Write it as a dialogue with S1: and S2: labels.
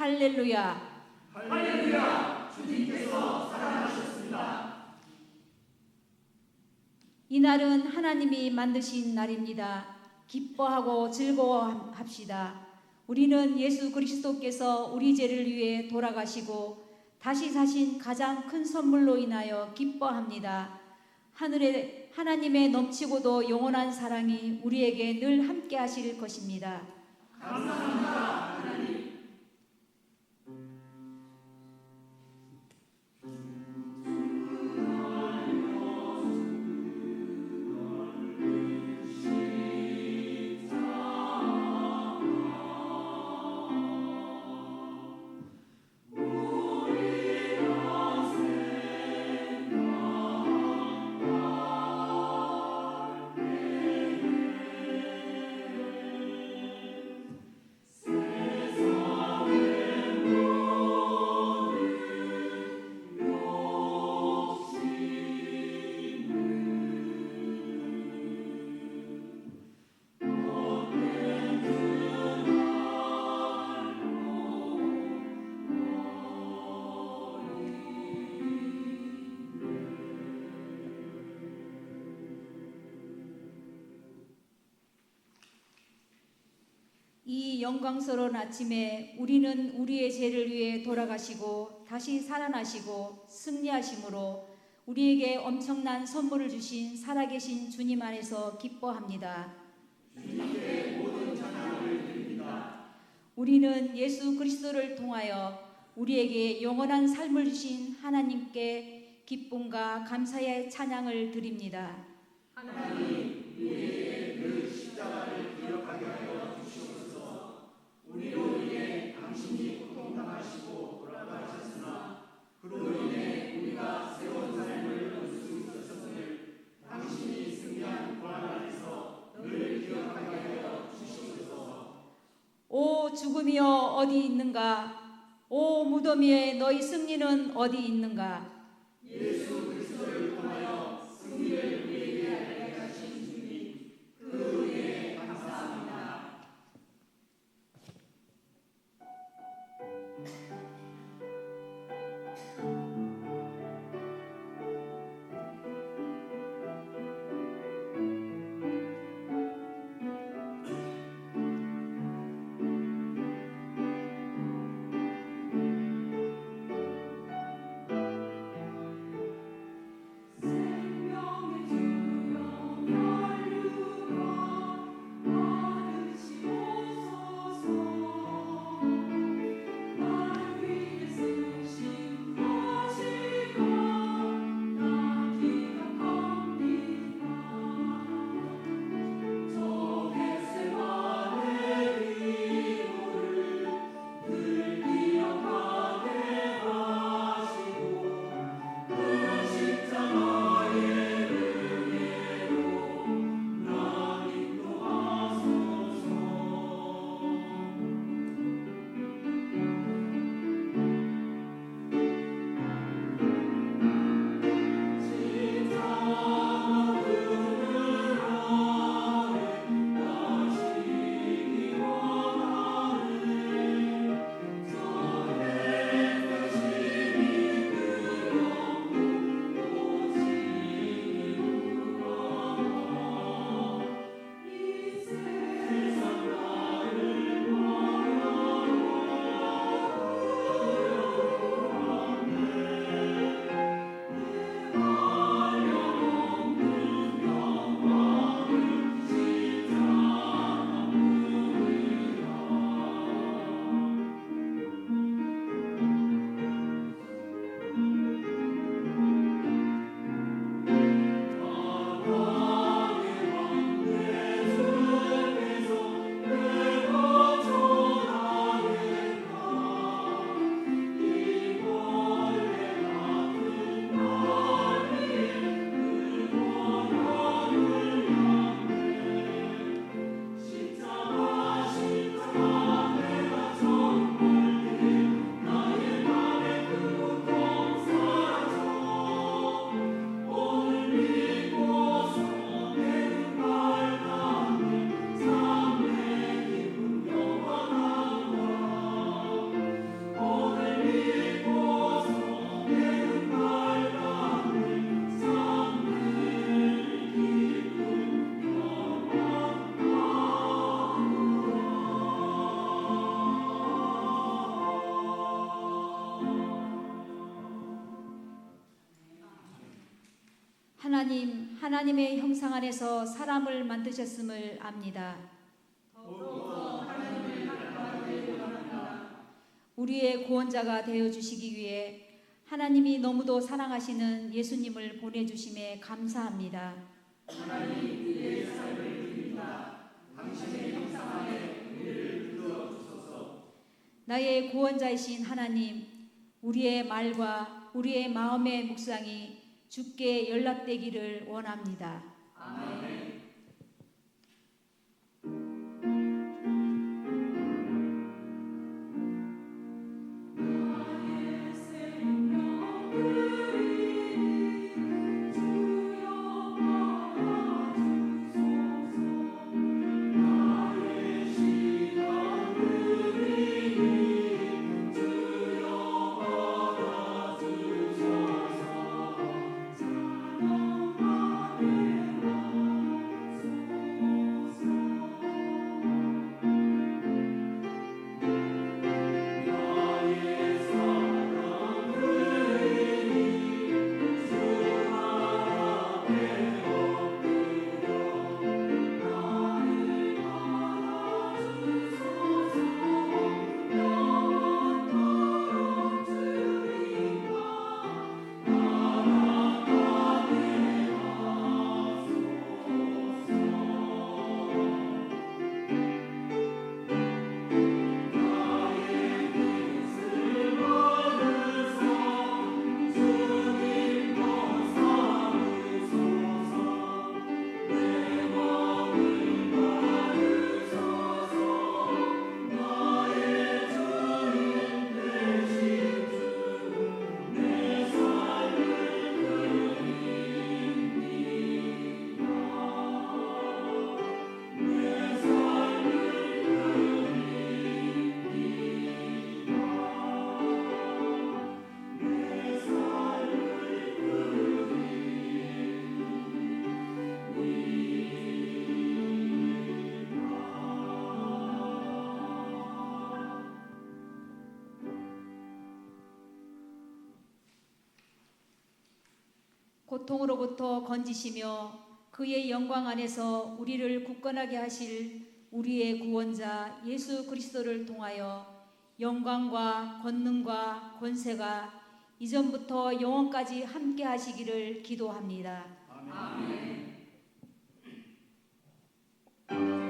S1: 살아나셨습니다. 할렐루야. 이날은 하나님이 만드신 날입니다. 기뻐하고 즐거워합시다. 우리는 예수 그리스도께서 우리 죄를 위해 돌아가시고 다시 사신 가장 큰 선물로 인하여 기뻐합니다. 하늘에 하나님의 넘치고도 영원한 사랑이 우리에게 늘 함께 하실 것입니다. 이 영광스러운 아침에 우리는 우리의 죄를 위해 돌아가시고 다시 살아나시고 승리하심으로 우리에게 엄청난 선물을 주신 살아계신 주님 안에서 기뻐합니다. 우리는 예수 그리스도를 통하여 우리에게 영원한 삶을 주신 하나님께 기쁨과 감사의 찬양을 드립니다. 오 죽음이여 어디 있는가? 오 무덤이에 너희 승리는 어디 있는가?
S2: 생명 하나님, 하나님의 형상 안에서 사람을 만드셨음을 압니다. 우리의 구원자가 되어 주시기 위해 하나님이 너무도 사랑하시는 예수님을 보내 주심에 감사합니다. 나의 구원자이신 하나님, 우리의 말과 우리의 마음의 묵상이 주께 연락되기를 원합니다. 고통으로부터 건지시며 그의 영광 안에서 우리를 굳건하게 하실 우리의 구원자 예수 그리스도를 통하여 영광과 권능과 권세가 이전부터 영원까지 함께 하시기를 기도합니다. 아멘. 아멘.